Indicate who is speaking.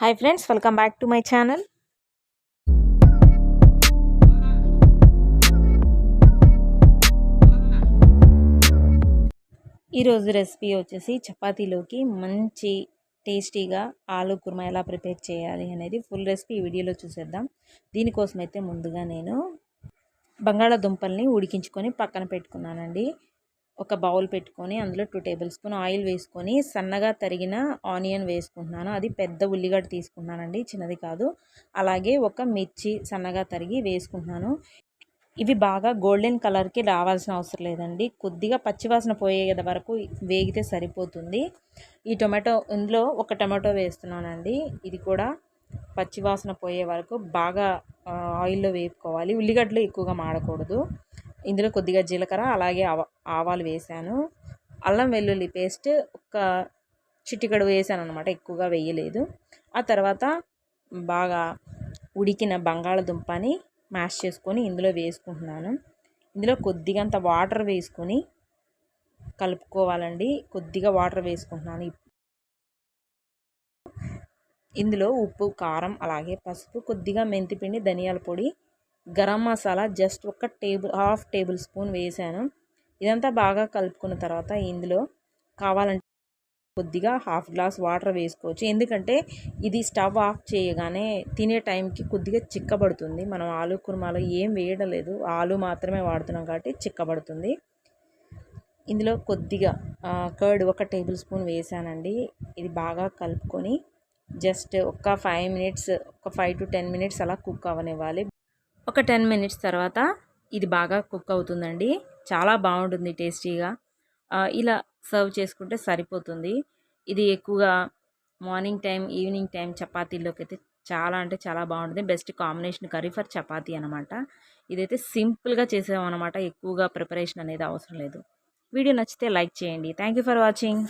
Speaker 1: Hi friends welcome back to my channel ఈరోజు recipe వచ్చేసి చపాతీలోకి మంచి టేస్టీగా ఆలు కుర్మా ఎలా ప్రిపేర్ చేయాలి అనేది ఫుల్ రెసిపీ వీడియోలో చూసేద్దాం. దీనికోసం అయితే ముందుగా నేను బంగాళాదుంపల్ని ఉడికించుకొని పక్కన పెట్టుకున్నానండి. ఒక బౌల్ పెట్టుకొని అందులో టూ టేబుల్ స్పూన్ ఆయిల్ వేసుకొని సన్నగా తరిగిన ఆనియన్ వేసుకుంటున్నాను. అది పెద్ద ఉల్లిగడ్డ తీసుకున్నానండి చిన్నది కాదు. అలాగే ఒక మిర్చి సన్నగా తరిగి వేసుకుంటున్నాను. ఇవి బాగా గోల్డెన్ కలర్కి రావాల్సిన అవసరం లేదండి. కొద్దిగా పచ్చివాసన పోయే వరకు వేగితే సరిపోతుంది. ఈ టొమాటో ఇందులో ఒక టమాటో వేస్తున్నానండి. ఇది కూడా పచ్చివాసన పోయే వరకు బాగా ఆయిల్లో వేపుకోవాలి. ఉల్లిగడ్డలు ఎక్కువగా మాడకూడదు. ఇందులో కొద్దిగా జీలకర్ర అలాగే ఆవా ఆవాలు వేసాను. అల్లం వెల్లుల్లి పేస్ట్ ఒక చిటికడు వేసాను అనమాట ఎక్కువగా వేయలేదు. ఆ తర్వాత బాగా ఉడికిన బంగాళదుంపని మ్యాష్ చేసుకొని ఇందులో వేసుకుంటున్నాను. ఇందులో కొద్దిగంత వాటర్ వేసుకొని కలుపుకోవాలండి. కొద్దిగా వాటర్ వేసుకుంటున్నాను. ఇందులో ఉప్పు కారం అలాగే పసుపు కొద్దిగా మెంతిపిండి ధనియాల పొడి గరం మసాలా జస్ట్ ఒక టేబుల్ హాఫ్ టేబుల్ స్పూన్ వేసాను. ఇదంతా బాగా కలుపుకున్న తర్వాత ఇందులో కావాలంటే కొద్దిగా హాఫ్ గ్లాస్ వాటర్ వేసుకోవచ్చు. ఎందుకంటే ఇది స్టవ్ ఆఫ్ చేయగానే తినే టైంకి కొద్దిగా చిక్కబడుతుంది. మనం ఆలు కుర్మాలో ఏం వేయడం లేదు. ఆలు మాత్రమే వాడుతున్నాం కాబట్టి చిక్కబడుతుంది. ఇందులో కొద్దిగా కర్డ్ ఒక టేబుల్ స్పూన్ వేసానండి. ఇది బాగా కలుపుకొని జస్ట్ ఒక ఫైవ్ మినిట్స్ ఒక ఫైవ్ టు టెన్ మినిట్స్ అలా కుక్ అవ్వనివ్వాలి. ఒక టెన్ మినిట్స్ తర్వాత ఇది బాగా కుక్ అవుతుందండి. చాలా బాగుంటుంది టేస్టీగా. ఇలా సర్వ్ చేసుకుంటే సరిపోతుంది. ఇది ఎక్కువగా మార్నింగ్ టైం ఈవినింగ్ టైం చపాతీలోకి అయితే చాలా అంటే చాలా బాగుంటుంది. Best combination curry for chapati అనమాట ఇదైతే సింపుల్గా చేసామన్నమాట. ఎక్కువగా ప్రిపరేషన్ అనేది అవసరం లేదు. వీడియో నచ్చితే లైక్ చేయండి. Thank you for watching.